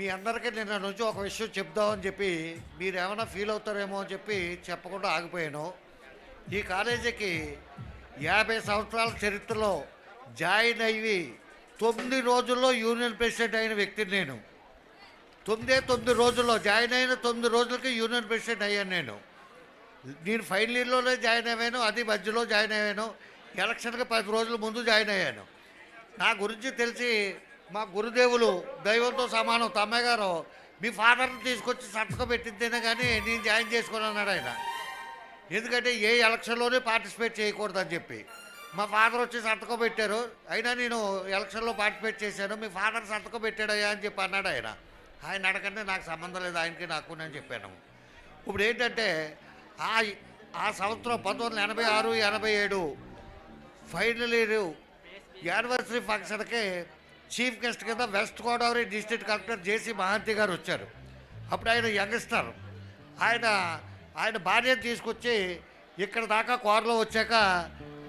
మీ అందరికీ నిన్న నుంచి ఒక విషయం చెప్దామని చెప్పి మీరు ఏమైనా ఫీల్ అవుతారేమో అని చెప్పి చెప్పకుండా ఆగిపోయాను. ఈ కాలేజీకి యాభై సంవత్సరాల చరిత్రలో జాయిన్ అయ్యి తొమ్మిది రోజుల్లో యూనియన్ ప్రెసిడెంట్ అయిన వ్యక్తిని నేను. తొమ్మిదే తొమ్మిది రోజుల్లో జాయిన్ అయిన తొమ్మిది రోజులకి యూనియన్ ప్రెసిడెంట్ అయ్యాను నేను. నేను ఫైనల్ ఇయర్లోనే జాయిన్ అయ్యాను అది మధ్యలో జాయిన్ అయ్యాను ఎలక్షన్కి పది రోజుల ముందు జాయిన్ అయ్యాను. నా గురించి తెలిసి మా గురుదేవులు దైవంతో సమానం తమ్మయ్య గారు. మీ ఫాదర్ని తీసుకొచ్చి సంతకం పెట్టితేనే కానీ నేను జాయిన్ చేసుకుని అన్నాడు ఆయన. ఎందుకంటే ఏ ఎలక్షన్లోనే పార్టిసిపేట్ చేయకూడదని చెప్పి. మా ఫాదర్ వచ్చి సంతకం పెట్టారు. అయినా నేను ఎలక్షన్లో పార్టిసిపేట్ చేశాను. మీ ఫాదర్ సంతకం పెట్టాడయ్యా అని చెప్పి అన్నాడు ఆయన. ఆయన అడగంటే నాకు సంబంధం లేదు ఆయనకి నాకు నేను చెప్పాను. ఇప్పుడు ఏంటంటే ఆ ఆ సంవత్సరం పంతొమ్మిది వందల ఎనభై ఆరు ఎనభై ఏడు ఫైనల్ ఇయర్ యానివర్సరీ ఫంక్షన్కి చీఫ్ గెస్ట్ కింద West Godavari district collector JC Mahanti గారు వచ్చారు. అప్పుడు ఆయన యంగ్స్టర్ ఆయన ఆయన భార్యను తీసుకొచ్చి ఇక్కడ దాకా కారులో వచ్చాక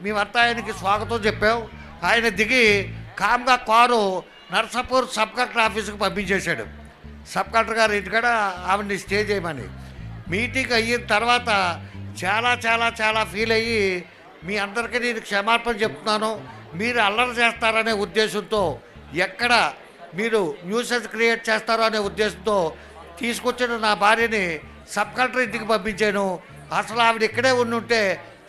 మేమంతా ఆయనకి స్వాగతం చెప్పాం. ఆయన దిగి కామ్గా కారు నర్సాపూర్ సబ్ కలెక్టర్ ఆఫీస్కి పంపించేశాడు. సబ్ కలెక్టర్ గారు ఇంటికాడ ఆవిడని స్టే చేయమని. మీటింగ్ అయిన తర్వాత చాలా చాలా చాలా ఫీల్ అయ్యి మీ అందరికీ నేను క్షమాపణ చెప్తున్నాను. మీరు అల్లరి చేస్తారనే ఉద్దేశంతో ఎక్కడ మీరు న్యూసెన్స్ క్రియేట్ చేస్తారో అనే ఉద్దేశంతో తీసుకొచ్చిన నా భార్యని సబ్ కలెక్టర్ ఇంటికి పంపించాను. అసలు ఆవిడ ఇక్కడే ఉండుంటే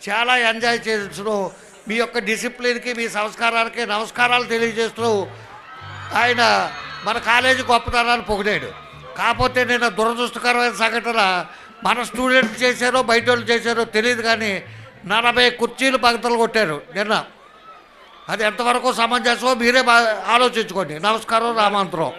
చాలా ఎంజాయ్ చేయొచ్చును మీ యొక్క డిసిప్లిన్కి మీ సంస్కారానికి నమస్కారాలు తెలియజేస్తూ ఆయన మన కాలేజీ గొప్పతనాన్ని పొగిడాడు. కాకపోతే నేను దురదృష్టకరమైన సంఘటన మన స్టూడెంట్స్ చేశారో బయట వాళ్ళు చేశారో తెలియదు కానీ నలభై కుర్చీలు పగతలు కొట్టారు నిన్న. అది ఎంతవరకు సమంజసమో మీరే బా ఆలోచించుకోండి. నమస్కారం రామాంతరం.